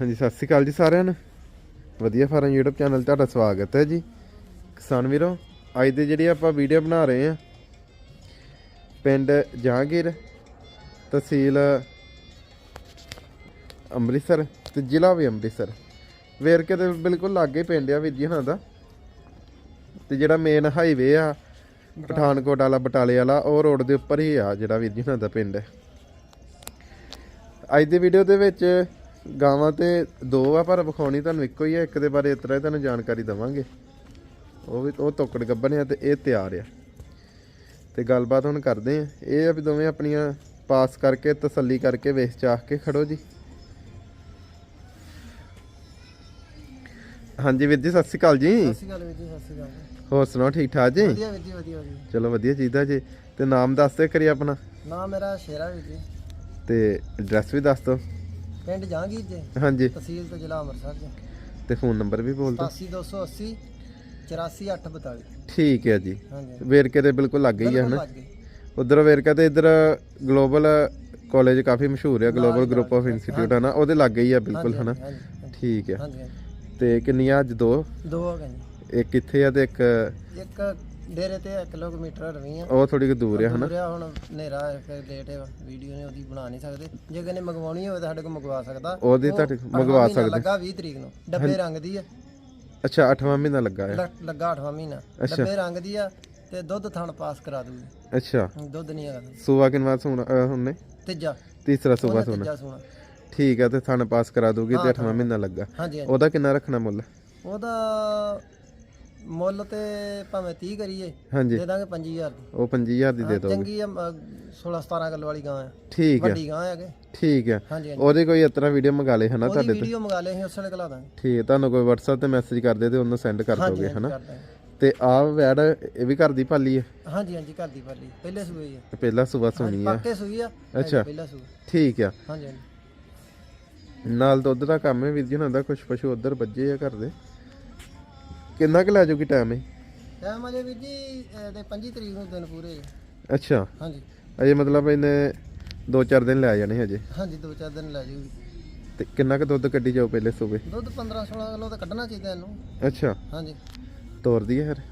ਹਾਂਜੀ ਸਤਿ ਸ਼੍ਰੀ ਅਕਾਲ ਜੀ ਸਾਰਿਆਂ ਨੂੰ। ਵਧੀਆ ਫਾਰਮ YouTube ਚੈਨਲ ਤੁਹਾਡਾ ਸਵਾਗਤ ਹੈ ਜੀ। ਕਿਸਾਨ ਵੀਰੋ ਅੱਜ ਦੀ ਜਿਹੜੀ ਆਪਾਂ ਵੀਡੀਓ ਬਣਾ ਰਹੇ ਹਾਂ ਪਿੰਡ ਜਹਾਂਗੀਰ ਤਹਿਸੀਲ ਅੰਮ੍ਰਿਤਸਰ ਤੇ ਜ਼ਿਲ੍ਹਾ ਵੀ ਅੰਮ੍ਰਿਤਸਰ। ਵੇਰਕੇ ਦੇ ਬਿਲਕੁਲ ਲਾਗੇ ਪਿੰਡ ਆ ਵੀਰ ਜੀ ਹੁਣਾਂ ਦਾ। ਤੇ ਜਿਹੜਾ ਮੇਨ ਹਾਈਵੇ ਆ ਪਠਾਨਕੋਟ ਵਾਲਾ ਬਟਾਲੇ ਵਾਲਾ ਉਹ ਰੋਡ ਦੇ ਉੱਪਰ ਹੀ ਆ ਜਿਹੜਾ ਵੀਰ ਜੀ ਹੁਣਾਂ ਦਾ ਪਿੰਡ। ਹੈ ਅੱਜ ਦੀ ਵੀਡੀਓ ਦੇ ਵਿੱਚ ਗਾਵਾਂ ਤੇ ਦੋ ਆ ਪਰ ਵਿਖਾਉਣੀ ਤੁਹਾਨੂੰ ਇੱਕੋ ਹੀ ਆ ਇੱਕ ਦੇ ਬਾਰੇ ਇਸ ਤਰ੍ਹਾਂ ਹੀ ਤੁਹਾਨੂੰ ਜਾਣਕਾਰੀ ਦਵਾਂਗੇ। ਉਹ ਵੀ ਉਹ ਤੋਕੜ ਗੱਬਨ ਆ ਤੇ ਇਹ ਤਿਆਰ ਆ। ਤੇ ਗੱਲਬਾਤ ਹੁਣ ਕਰਦੇ ਆ। ਇਹ ਆ ਵੀ ਦੋਵੇਂ ਆਪਣੀਆਂ ਪਾਸ ਕਰਕੇ ਤਸੱਲੀ ਕਰਕੇ ਵੇਖ ਚਾਹ ਕੇ ਖੜੋ ਜੀ। ਹਾਂਜੀ ਵੀਰ ਜੀ ਸਤਿ ਸ਼੍ਰੀ ਅਕਾਲ ਜੀ। ਸਤਿ ਸ਼੍ਰੀ ਅਕਾਲ ਵੀਰ ਜੀ ਸਤਿ ਸ਼੍ਰੀ ਅਕਾਲ। ਜੀ। ਹੋਰ ਸੁਣਾਓ ਠੀਕ ਠਾਕ ਜੀ? ਵਧੀਆ ਵੀਰ ਜੀ ਵਧੀਆ ਵਧੀਆ ਚਲੋ ਵਧੀਆ ਚੀਜ਼ਾਂ ਜੀ। ਤੇ ਨਾਮ ਦੱਸ ਦਿਓ ਕਰੀ ਆਪਣਾ। ਨਾਮ ਮੇਰਾ ਸ਼ੇਰਾ ਵੀਰ ਜੀ। ਤੇ ਐਡਰੈਸ ਵੀ ਦੱਸ ਦਿਓ। ਪਿੰਡ ਜਹਾਂਗੀਰ ਜੀ ਹਾਂਜੀ। ਤਹਿਸੀਲ ਤੇ ਜ਼ਿਲ੍ਹਾ ਅੰਮ੍ਰਿਤਸਰ ਜੀ ਤੇ ਫੋਨ ਨੰਬਰ ਵੀ ਬੋਲ ਦਿਓ। 87280 84842 ਠੀਕ ਹੈ ਜੀ। ਹਾਂਜੀ। ਵੇਰਕੇ ਦੇ ਬਿਲਕੁਲ ਲੱਗੇ ਹੀ ਬਿਲਕੁਲ ਵੱਜ ਗਈ। ਉਧਰ ਵੇਰਕਾ ਤੇ ਇਧਰ ਗਲੋਬਲ ਕਾਲਜ ਕਾਫੀ ਮਸ਼ਹੂਰ ਹੈ ਗਲੋਬਲ ਗਰੁੱਪ ਆਫ ਇੰਸਟੀਚਿਊਟ ਹੈ। ਨਾ ਉਹਦੇ ਲੱਗੇ ਹੀ ਆ ਬਿਲਕੁਲ ਹਨਾ? ਹਾਂਜੀ ਹਾਂਜੀ, ਠੀਕ ਹੈ ਹਾਂਜੀ ਹਾਂਜੀ। ਤੇ ਕਿੰਨੀਆਂ ਅੱਜ ਦੋ? ਦੋ ਹੋ ਗਏ ਜੀ ਇੱਕ ਕਿੱਥੇ ਆ ਤੇ ਇੱਕ ਇੱਕ ਡੇਰੇ ਤੇ 1 ਕਿਲੋਮੀਟਰ ਰਵੀ ਆ। ਉਹ ਥੋੜੀ ਕੁ ਦੂਰ ਆ ਹਨਾ? ਦੂਰ ਆ ਹੁਣ ਹਨੇਰਾ ਹੈ, ਫਿਰ ਲੇਟ ਹੈ ਵੀਡੀਓ ਨੇ ਉਹਦੀ ਬਣਾ ਨਹੀਂ ਸਕਦੇ। ਜੇ ਕਿਨੇ ਮੰਗਵਾਉਣੀ ਹੋਵੇ ਤਾਂ ਸਾਡੇ ਕੋਲ ਮੰਗਵਾ ਸਕਦਾ। ਉਹਦੀ ਉਹ ਤੁਹਾਡੇ ਮੰਗਵਾ ਸਕਦੇ। ਲੱਗਾ 20 ਤਰੀਕ ਨੂੰ ਡੱਬੇ ਰੰਗ ਦੀ ਆ। ਅੱਛਾ 8ਵਾਂ ਮਹੀਨਾ ਲੱਗਾ ਹੈ ਲੱਗਾ 8ਵਾਂ ਮਹੀਨਾ। ਡੱਬੇ ਰੰਗ ਦੀ ਆ ਤੇ ਦੁੱਧ ਥਣ ਪਾਸ ਕਰਾ ਦੂਗੀ। ਅੱਛਾ। ਦੁੱਧ ਨਹੀਂ ਹੈਗਾ। ਸੂਆ ਕਿੰਨਾ ਸੋਣਾ ਹੁੰਨੇ ਤੀਜਾ। ਤੀਸਰਾ ਸੂਆ ਸੋਣਾ ਠੀਕ ਹੈ ਤੇ ਥਣ ਪਾਸ ਕਰਾ ਦੂਗੀ ਤੇ 8ਵਾਂ ਮਹੀਨਾ ਲੱਗਾ। ਉਹਦਾ ਕਿੰਨਾ ਰੱਖਣਾ ਮੁੱਲ? ਉਹਦਾ ਮੁੱਲ ਤੇ ਭਾਵੇਂ 30 ਕਰੀਏ ਹਾਂਜੀ। ਦੇ ਦਾਂਗੇ 5000 ਦੀ। ਉਹ 5000 ਦੀ ਦੇ ਦਿਓ। ਚੰਗੀ ਆ 16 17 ਕਿਲੋ ਵਾਲੀ ਗਾਂ ਆ। ਠੀਕ ਹੈ ਵੱਡੀ ਗਾਂ ਹੈਗੇ ਠੀਕ ਹੈ ਉਹਦੇ ਕੋਈ ਇਤਨਾ ਵੀਡੀਓ ਮੰਗਾ ਲੇ ਹਨਾ ਤੁਹਾਡੇ ਵੀਡੀਓ ਮੰਗਾ ਲਈ ਅਸੀਂ ਉਸ ਵੇਲੇ ਕਲਾ ਦਾਂਗੇ। ਠੀਕ ਹੈ ਤੁਹਾਨੂੰ ਕੋਈ WhatsApp ਤੇ ਮੈਸੇਜ ਕਰ ਦੇ ਤੇ ਉਹਨੂੰ ਸੈਂਡ ਕਰ ਦੋਗੇ ਹਨਾ। ਤੇ ਆਹ ਵੈੜ ਇਹ ਵੀ ਘਰ ਦੀ ਪਾਲੀ ਹੈ ਹਾਂਜੀ ਹਾਂਜੀ ਘਰ ਦੀ ਪਾਲੀ। ਪਹਿਲੇ ਸੂਏ ਹੀ ਆ। ਤੇ ਪਹਿਲਾ ਸੂਆ ਸੋਣੀ ਆ। ਪੱਕੇ ਸੂਈ ਆ ਅੱਛਾ। ਪਹਿਲਾ ਸੂਆ। ਠੀਕ ਆ। ਹਾਂਜੀ ਹਾਂਜੀ। ਨਾਲ ਦੁੱਧ ਦਾ ਕੰਮ ਹੈ ਵੀਰ ਜੀ ਉਹਨਾਂ ਦਾ ਕੁਝ ਪਸ਼ੂ ਉਧਰ ਵੱਜੇ ਆ ਘਰ ਦੇ? ਕਿੰਨਾ ਕੁ ਲੈ ਜਾਊਗੀ ਟਾਈਮ ਇਹ? ਟਾਈਮ ਅਜੇ ਵੀਰ ਜੀ ਇਹਦੇ 25 ਤਰੀਕ ਨੂੰ ਦਿਨ ਪੂਰੇ। ਆ। ਅੱਛਾ। ਹਾਂਜੀ। ਅਜੇ ਮਤਲਬ ਇਹਨੇ 2-4 ਦਿਨ ਲੈ ਜਾਣੇ ਹਜੇ। ਹਾਂਜੀ ਦੋ ਚਾਰ ਦਿਨ ਲੈ ਜੂਗੀ ਤੇ ਕਿੰਨਾ ਕੁ ਦੁੱਧ ਕੱਢੀ ਜਾਓ ਪਹਿਲੇ ਸੂਬੇ? ਦੁੱਧ 15 16 ਕਿਲੋ ਤਾਂ ਕੱਢਣਾ ਚਾਹੀਦਾ ਇਹਨੂੰ। ਅੱਛਾ। ਹਾਂਜੀ। ਤੋਰਦੀ ਹੈ ਫਿਰ?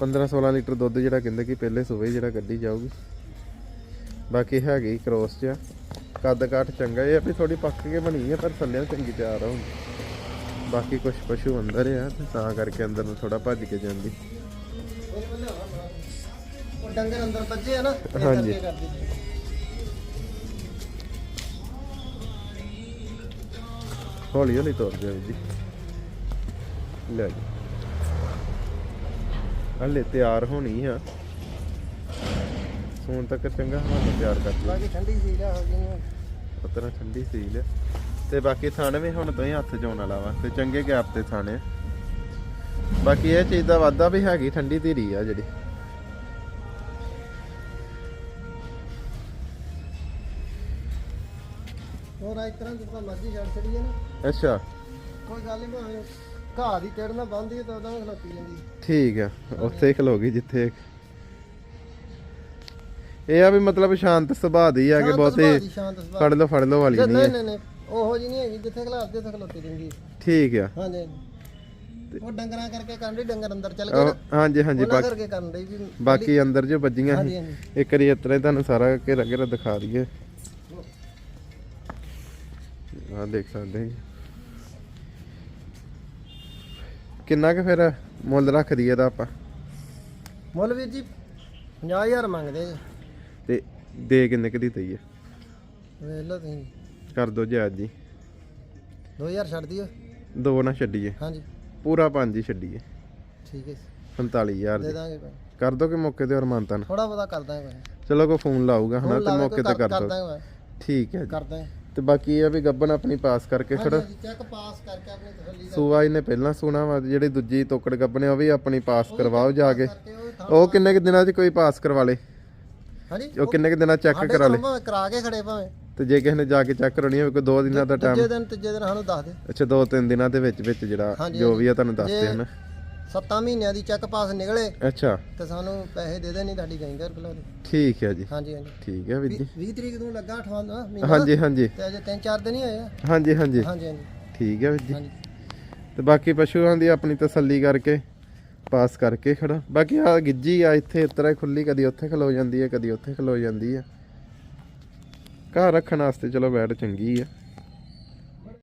15-16 ਲੀਟਰ ਦੁੱਧ ਜਿਹੜਾ ਕਹਿੰਦੇ ਕਿ ਪਹਿਲੇ ਸੂਬੇ ਜਿਹੜਾ ਕੱਢੀ ਜਾਊਗੀ। ਬਾਕੀ ਹੈਗੀ ਕ੍ਰੋਸ ਚ ਕੱਦ ਕਾਠ ਚੰਗਾ ਇਹ ਆ ਵੀ ਥੋੜੀ ਪੱਕ ਕੇ ਬਣੀ ਹੈ ਪਰ ਥੱਲੇ ਚੰਗੀ ਤਿਆਰ ਆ ਹੁਣ। ਬਾਕੀ ਕੁਝ ਪਸ਼ੂ ਅੰਦਰ ਆ ਤੇ ਤਾਂ ਕਰਕੇ ਅੰਦਰ ਨੂੰ ਥੋੜਾ ਭੱਜ ਕੇ ਜਾਂਦੀ। ਉਹ ਡੰਗਰ ਅੰਦਰ ਬੱਜੇ ਆ ਨਾ ਹਾਂਜੀ। ਹੌਲੀ ਹੌਲੀ ਤੁਰ ਜਾ ਜੀ। ਲੈ ਜੀ। ਹਲੇ ਤਿਆਰ ਹੋਣੀ ਆ। ਸੋਣ ਤੱਕ ਚੰਗਾ ਹਵਾਲਾ ਤਿਆਰ ਕਰ ਲਈ ਬਾਕੀ ਠੰਡੀ ਸੀ ਲਿਆ ਹੋ ਗਈ ਉਤਰਾ ਠੰਡੀ ਸੀਲ ਆ। ਤੇ ਬਾਕੀ ਥਾਣੇ ਵੀ ਹੁਣ ਤੋਂ ਹੀ ਹੱਥ ਜਾਉਣ ਵਾਲਾ ਵਾ ਤੇ ਚੰਗੇ ਗੈਪ ਤੇ ਥਾਣੇ। ਬਾਕੀ ਇਹ ਚੀਜ਼ ਦਾ ਵਾਧਾ ਵੀ ਹੈਗੀ ਠੰਡੀ ਧੀਰੀ ਆ ਜਿਹੜੀ। ਹੋਰ ਇਸ ਤਰ੍ਹਾਂ ਜਿੱਦਾਂ ਮਰਜ਼ੀ ਛੱਡ ਛੜੀ ਹੈ ਨਾ। ਅੱਛਾ। ਕੋਈ ਗੱਲ ਨਹੀਂ ਭਾਵੇਂ ਘਾਹ ਦੀ ਟੇੜ ਨਾਲ ਬੰਨ੍ਹਦੀ ਹੈ ਤਾਂ ਉਹਦਾ ਖਲੋਤੀ ਜਾਂਦੀ। ਠੀਕ ਆ ਉੱਥੇ ਹੀ ਖਲੋ ਗਈ ਜਿੱਥੇ ਇਹ ਆ ਵੀ ਮਤਲਬ ਸ਼ਾਂਤ ਸੁਭਾਅ ਦੀ ਆ ਕਿ ਬਹੁਤੇ ਫੜ ਲਓ ਫੜ ਲਓ ਵਾਲੀ ਨਹੀਂ ਨਹੀਂ ਨਹੀਂ। ਉਹੋ ਜੀ ਨਹੀਂ ਹੈਗੀ ਜਿੱਥੇ ਖਲਾਰਦੇ ਉੱਥੇ ਖਲੋਤੀ ਰਹਿੰਦੀ। ਠੀਕ ਆ। ਹਾਂਜੀ। ਉਹ ਡੰਗਰਾਂ ਕਰਕੇ ਕਰਨ ਡਈ ਡੰਗਰ ਅੰਦਰ ਚੱਲ ਗਏ। ਨਾ ਹਾਂਜੀ ਹਾਂਜੀ ਉਹਨਾਂ ਬਾਕੀ ਕਰਕੇ ਕਰਨ ਡਈ ਵੀ ਬਾਕੀ ਅੰਦਰ ਜੋ ਵੱਜੀਆਂ ਸੀ। ਹਾਂਜੀ ਇੱਕ ਵਾਰੀ ਇਤਰਾ ਤੁਹਾਨੂੰ ਸਾਰਾ ਘੇਰਾ ਘੇਰਾ ਦਿਖਾ ਦਈਏ। ਆ ਦੇਖ ਸਕਦੇ ਜੀ। ਕਿੰਨਾ ਕੁ ਫਿਰ ਮੁੱਲ ਰੱਖ ਦਈਏ ਦਾ ਆਪਾਂ? ਮੁੱਲ ਵੀਰ ਜੀ 50000 ਮੰਗਦੇ ਜੀ। ਤੇ ਦੇ ਕਿੰਨੇ ਕੁ ਦੀ ਦਈਏ? ਵੇਖ ਲਓ ਤੁਸੀਂ। ਕਰ ਦੋ ਜਾਇਜ਼ ਜੀ 2000 ਛੱਡ ਦਿਓ। ਦੋ ਨਾ ਛੱਡੀਏ। ਹਾਂਜੀ। ਪੂਰਾ ਪੰਜ ਹੀ ਛੱਡੀਏ। ਠੀਕ ਹੈ ਜੀ। 45000 ਦੇ। ਦਾਂਗੇ ਭਾਈ। ਕਰ ਦੋ ਕਿ ਮੌਕੇ ਤੇ ਹੋਰ ਥੋੜਾ ਬਹੁਤਾ ਕਰ ਦਾਂਗੇ ਭਾਈ। ਚਲੋ ਕੋਈ ਫੋਨ ਲਾਊਗਾ ਹਨਾ ਹੁਣ ਤੇ ਮੌਕੇ ਤੇ ਕਰ ਦੋ। ਦਾਂਗੇ ਭਾਈ। ਠੀਕ ਹੈ ਜੀ। ਕਰ ਦਾਂਗੇ। ਤੇ ਬਾਕੀ ਇਹ ਆ ਵੀ ਗੱਬਨ ਆਪਣੀ ਪਾਸ ਕਰਕੇ ਹਾਂਜੀ ਚੈੱਕ ਪਾਸ ਕਰਕੇ ਆਪਣੀ ਤਸੱਲੀ ਦਾ ਸੂਆ ਇਹਨੇ ਪਹਿਲਾਂ ਸੁਣਾ ਵਾ ਜਿਹੜੀ ਦੂਜੀ ਤੋਕੜ ਗੱਬਣੇ ਉਹ ਵੀ ਆਪਣੀ ਪਾਸ ਕਰਵਾਓ ਜਾ ਕੇ। ਕਰਕੇ ਉਹ ਥਾਂ- ਉਹ ਕਿੰਨੇ ਕੁ ਦਿਨਾਂ 'ਚ ਕੋਈ ਪਾਸ ਕਰਵਾ ਲੇ? ਹਾਂਜੀ ਉਹ ਕਿੰਨੇ ਕੁ ਦਿਨਾਂ ਚੈੱਕ ਸਾਡੇ ਕਰਾ ਲੇ? ਭਾਵੇਂ ਕਰਾ ਕੇ ਖੜੇ ਭਾਵੇਂ। ਤੇ ਜੇ ਕਿਸੇ ਨੇ ਜਾ ਕੇ ਚੈੱਕ ਕਰਾਉਣੀ ਹੋਵੇ ਕੋਈ ਦੋ ਦਿਨਾਂ ਦਾ ਟਾਈਮ ਦੂਜੇ ਦਿਨ ਤੀਜੇ ਦਿਨ ਸਾਨੂੰ ਦੱਸ ਦੇ। ਅੱਛਾ ਦੋ ਤਿੰਨ ਦਿਨਾਂ ਦੇ ਵਿੱਚ ਵਿੱਚ ਜਿਹੜਾ ਜੋ ਵੀ ਆ ਤੁਹਾਨੂੰ ਦੱਸਦੇ ਹਨ। 7 ਮਹੀਨਿਆਂ ਦੀ ਚੈੱਕ ਪਾਸ ਨਿਕਲੇ ਅੱਛਾ। ਤੇ ਸਾਨੂੰ ਪੈਸੇ ਦੇ ਦੇ ਨਹੀਂ ਤੁਹਾਡੀ ਖਲਾ ਦੇ ਠੀਕ ਹੈ ਜੀ। ਹਾਂਜੀ ਹਾਂਜੀ। ਠੀਕ ਹੈ ਵੀਰ ਜੀ। 20 ਤਰੀਕ ਨੂੰ ਲੱਗਾ 8ਵਾਂ ਮਹੀਨਾ। ਹਾਂਜੀ ਹਾਂਜੀ। ਤੇ ਅਜੇ 3-4 ਦਿਨ ਹੀ ਹੋਏ ਆ। ਹਾਂਜੀ ਹਾਂਜੀ। ਹਾਂਜੀ ਹਾਂਜੀ। ਠੀਕ ਹੈ ਵੀਰ ਜੀ। ਤੇ ਬਾਕੀ ਪਸ਼ੂਆਂ ਦੀ ਆਪਣੀ ਤਸੱਲੀ ਕਰਕੇ ਪਾਸ ਕਰਕੇ ਖੜਾ। ਬਾਕੀ ਆ ਗਿੱਜੀ ਆ ਇੱਥੇ ਇਸ ਤਰ੍ਹਾਂ ਖੁੱਲੀ ਕਦੀ ਉੱਥੇ ਖਲੋ ਜਾਂਦੀ ਹੈ ਕਦੀ ਉੱਥੇ ਖਲੋ ਜਾਂਦੀ ਹੈ। ਘਰ ਰੱਖਣ ਵਾਸਤੇ ਚਲੋ ਬੈਠ ਚੰਗੀ ਆ।